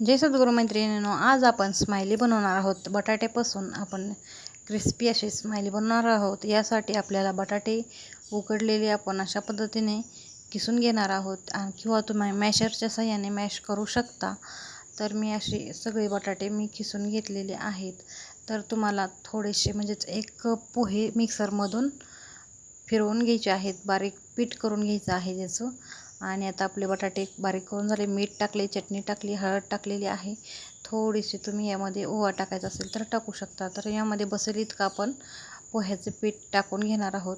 जय सद्गुरू मैत्रिणींनो आज आपण स्माइली बनवणार आहोत. बटाट्यापासून आपण क्रिस्पी अशी स्माइली बनवणार आहोत. यासाठी आपल्याला बटाटे उकडलेले आपण अशा पद्धतीने किसून घेणार आहोत. किंवा तुम्ही मॅशरच्या साह्याने मॅश करू शकता. तर मी असे सगळे बटाटे मी किसून घेतलेले आहेत. तर तुम्हाला थोडेसे म्हणजेच एक कप पोहे मिक्सरमधून फिरवून घ्यायचे आहेत. बारीक पीठ करून घ्यायचं आहे त्याचं. आणि आता आपले बटाटे बारीक करून झाले. मीठ टाकले चटणी टाकली हळद टाकलेली आहे. थोडीशी तुम्ही यामध्ये ओवा टाकायचा असेल तर टाकू शकता. तर यामध्ये बसेल इतकं आपण. पोह्याचं पीठ टाकून घेणार आहोत.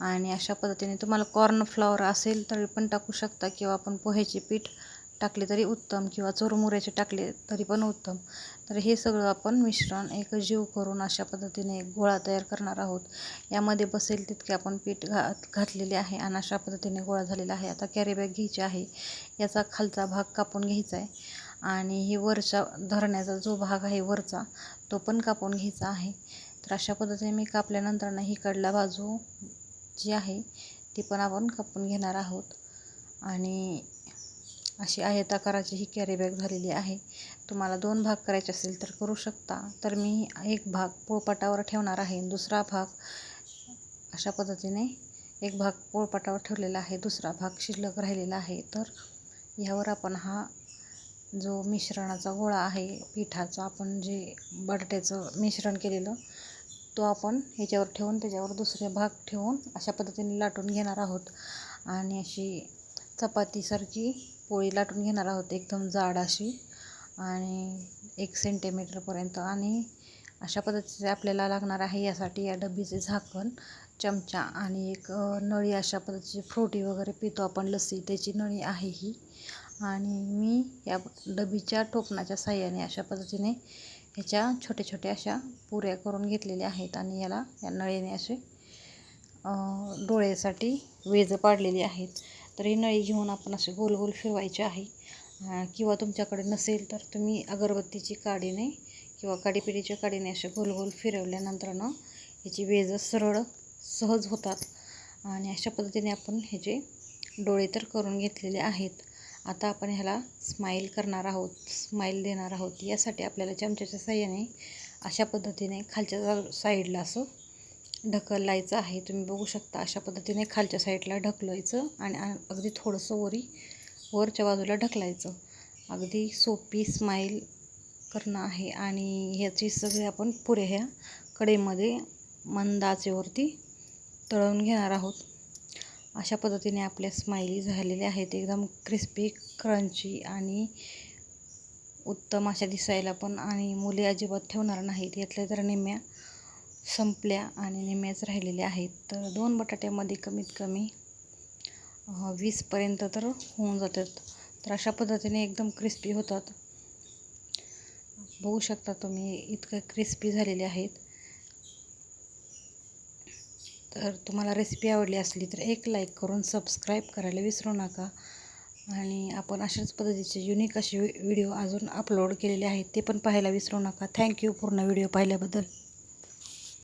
आणि अशा पद्धतीने तुम्हाला कॉर्नफ्लॉवर असेल तरी पण टाकू शकता किंवा आपण पोह्याचे पीठ टाकले तरी उत्तम किंवा चुरमुऱ्याचे टाकले तरी पण उत्तम. तर हे सगळं आपण मिश्रण एक जीव करून अशा पद्धतीने एक गोळा तयार करणार आहोत. यामध्ये बसेल तितके आपण पीठ घा घातलेले आहे आणि अशा पद्धतीने गोळा झालेला आहे. आता कॅरी बॅग घ्यायची आहे. याचा खालचा भाग कापून घ्यायचा आहे. आणि हे वरच्या धरण्याचा जो भाग आहे वरचा तो पण कापून घ्यायचा आहे. तर अशा पद्धतीने मी कापल्यानंतरनं ही कडला बाजू जी आहे ती पण आपण कापून घेणार आहोत. आणि अशी आयताकाराची ही कॅरी बॅग झालेली आहे. तुम्हाला दोन भाग करायचे असेल तर करू शकता. तर मी एक भाग पोळपाटावर ठेवणार आहे दुसरा भाग अशा पद्धतीने एक भाग पोळपाटावर ठेवलेला आहे दुसरा भाग शिल्लक राहिलेला आहे. तर ह्यावर आपण हा जो मिश्रणाचा गोळा आहे पिठाचा आपण जे बटाट्याचं मिश्रण केलेलं तो आपण ह्याच्यावर ठेवून त्याच्यावर दुसरे भाग ठेवून अशा पद्धतीने लाटून घेणार आहोत. आणि अशी चपातीसारखी पोळी लाटून घेणार आहोत एकदम जाड अशी आणि एक सेंटीमीटरपर्यंत आणि अशा पद्धतीचे आपल्याला लागणार आहे यासाठी या डबीचे झाकण चमचा आणि एक नळी अशा पद्धतीची फ्रुटी वगैरे पितो आपण लस्सी. त्याची नळी आहे ही. आणि मी या डबीच्या टोपणाच्या साह्याने अशा पद्धतीने ह्याच्या छोट्या छोट्या अशा पुऱ्या करून घेतलेल्या आहेत आणि याला या नळीने असे डोळ्यासाठी वेज पाडलेली आहेत. तर ही नळी घेऊन आपण असे गोल गोल फिरवायचे आहे. किंवा तुमच्याकडे नसेल तर तुम्ही अगरबत्तीची काडीने किंवा काडीपिडीच्या काडीने असे गोल गोल फिरवल्यानंतर ना ह्याची वेज सरळ सहज होतात. आणि अशा पद्धतीने आपण ह्याचे डोळे तर करून घेतलेले आहेत. आता आपण ह्याला स्माईल करणार आहोत स्माईल देणार आहोत. यासाठी आपल्याला चमच्याच्या साह्याने अशा पद्धतीने खालच्या साईडला असं ढकलायचं आहे. तुम्ही बघू शकता अशा पद्धतीने खालच्या साईडला ढकलायचं आणि अगदी थोडंसं वरी वरच्या बाजूला ढकलायचं. अगदी सोपी स्माईल करणं आहे आणि ह्याची सगळे आपण पुरे ह्या कडेमध्ये मंदाचेवरती तळवून तळून घेणार आहोत. अशा पद्धतीने आपल्या स्माइली झालेल्या आहेत. एकदम क्रिस्पी क्रंची आणि उत्तम अशा दिसायला पण आणि मुले अजिबात ठेवणार नाहीत. यातल्या तर निम्म्या संपल्या आणि निम्म्याच राहिलेल्या आहेत. तर दोन बटाट्यामध्ये कमीत कमी वीसपर्यंत तर होऊन जातात. तर अशा पद्धतीने एकदम क्रिस्पी होतात. बघू शकता तुम्ही इतकं क्रिस्पी झालेले आहेत. तर तुम्हाला रेसिपी आवडली असली तर एक लाईक करून सबस्क्राईब करायला विसरू नका. आणि आपण अशाच पद्धतीचे युनिक असे व्हिडिओ अजून अपलोड केलेले आहेत ते पण पाहायला विसरू नका. थँक्यू पूर्ण व्हिडिओ पाहिल्याबद्दल.